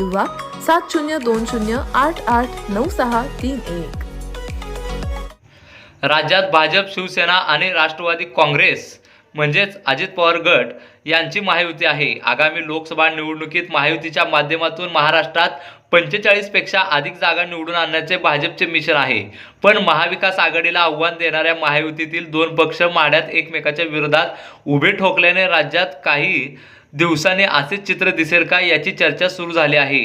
किंवा सात शून्य दोन शून्य आठ आठ नऊ सहा तीन एक. राज्यात भाजप शिवसेना आणि राष्ट्रवादी काँग्रेस म्हणजेच अजित पवार गट यांची महायुती आहे. आगामी लोकसभा निवडणुकीत महायुतीच्या माध्यमातून महाराष्ट्रात पंचेचाळीसपेक्षा अधिक जागा निवडून आणण्याचे भाजपचे मिशन आहे. पण महाविकास आघाडीला आव्हान देणाऱ्या महायुतीतील दोन पक्ष माढ्यात एकमेकाच्या विरोधात उभे ठोकल्याने राज्यात काही दिवसाने असेच चित्र दिसेल का याची चर्चा सुरू झाली आहे.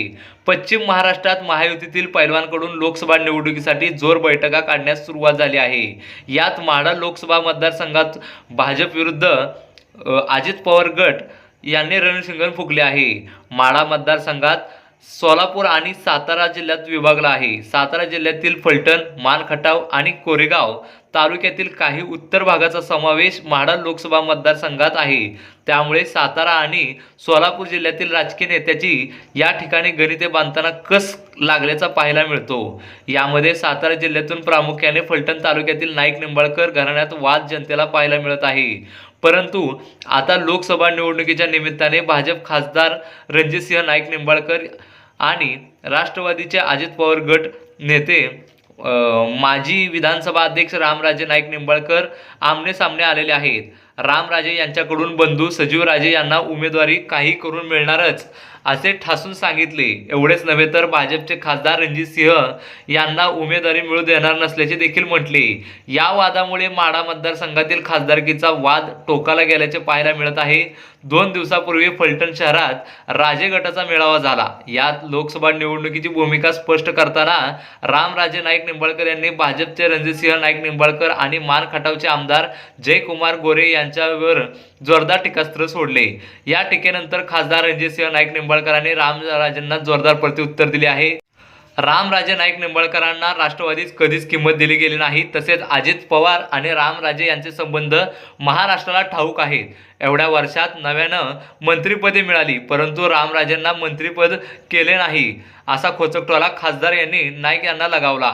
पश्चिम महाराष्ट्रात महायुतीतील पैलवानकडून लोकसभा निवडणुकीसाठी जोर बैठका काढण्यास सुरुवात झाली आहे. यात माढा लोकसभा मतदारसंघात भाजप विरुद्ध अजित पवार गट यांनी रणशिंगण फुकले आहे. माढा मतदारसंघात सोलापूर आणि सातारा जिल्ह्यात विभागला आहे. सातारा जिल्ह्यातील फलटण मानखटाव आणि कोरेगाव तालुक्यातील काही उत्तर भागाचा समावेश म्हाडा लोकसभा मतदारसंघात आहे. त्यामुळे सातारा आणि सोलापूर जिल्ह्यातील राजकीय नेत्याची या ठिकाणी गणिते बांधताना कस लागल्याचा पाहायला मिळतो. यामध्ये सातारा जिल्ह्यातून प्रामुख्याने फलटण तालुक्यातील नाईक निंबाळकर घराण्यात वाद जनतेला पाहायला मिळत आहे. परंतु आता लोकसभा निवडणुकीच्या निमित्ताने भाजप खासदार रणजितसिंह नाईक निंबाळकर आणि राष्ट्रवादीचे अजित पवार गट नेते माजी विधानसभा अध्यक्ष रामराजे नाईक निंबाळकर आमने सामने आलेले आहेत. रामराजे यांच्याकडून बंधू सजीवराजे यांना उमेदवारी काही करून मिळणारच असे ठासून सांगितले. एवढेच नव्हे तर भाजपचे खासदार रणजित सिंह यांना उमेदवारी मिळू देणार नसल्याचे देखील म्हटले. या वादामुळे माढा मतदारसंघातील खासदारकीचा वाद टोकाला गेल्याचे पाहायला मिळत आहे. दोन दिवसापूर्वी फलटण शहरात राजे गटाचा मेळावा झाला. यात लोकसभा निवडणुकीची भूमिका स्पष्ट करताना रामराजे नाईक निंबाळकर यांनी भाजपचे रणजित सिंह नाईक निंबाळकर आणि मान खटावचे आमदार जयकुमार गोरे त्यांच्यावर जोरदार टीकास्त्र सोडले. या टीकेनंतर खासदार रणजितसिंह नाईक निंबाळकरांनी रामराजेंना जोरदार प्रत्युत्तर दिले आहे. रामराजे नाईक निंबाळकरांना राष्ट्रवादीच कधीच किंमत दिली गेली नाही तसेच अजित पवार आणि रामराजे यांचे संबंध महाराष्ट्राला ठाऊक आहेत एवढ्या वर्षात नव्यानं मंत्रिपदे मिळाली परंतु रामराजेंना मंत्रिपद केले नाही असा खोचकटोला खासदार यांनी नाईक यांना लगावला.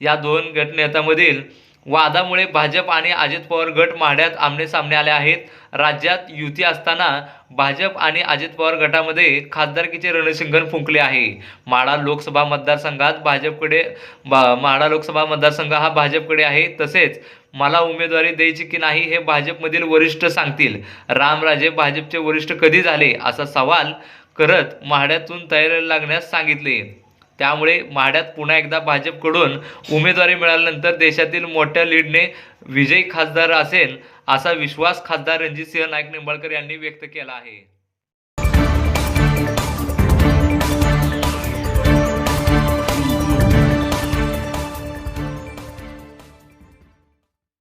या दोन गटनेत्यामधील वादामुळे भाजप आणि अजित पवार गट माढ्यात आमने सामने आले आहेत. राज्यात युती असताना भाजप आणि अजित पवार गटामध्ये खासदारकीचे रणशिंगण फुंकले आहे. माढा लोकसभा मतदारसंघात भाजपकडे बा माढा लोकसभा मतदारसंघ हा भाजपकडे आहे. तसेच मला उमेदवारी द्यायची की नाही हे भाजपमधील वरिष्ठ सांगतील. रामराजे भाजपचे वरिष्ठ कधी झाले? असा सवाल करत माढ्यातून तयारीला लागण्यास सांगितले. त्यामुळे माढ्यात पुन्हा एकदा भाजपकडून उमेदवारी मिळाल्यानंतर देशातील मोठ्या लीडने विजयी खासदार असेल असा विश्वास खासदार रणजितसिंह नाईक निंबाळकर यांनी व्यक्त केला आहे.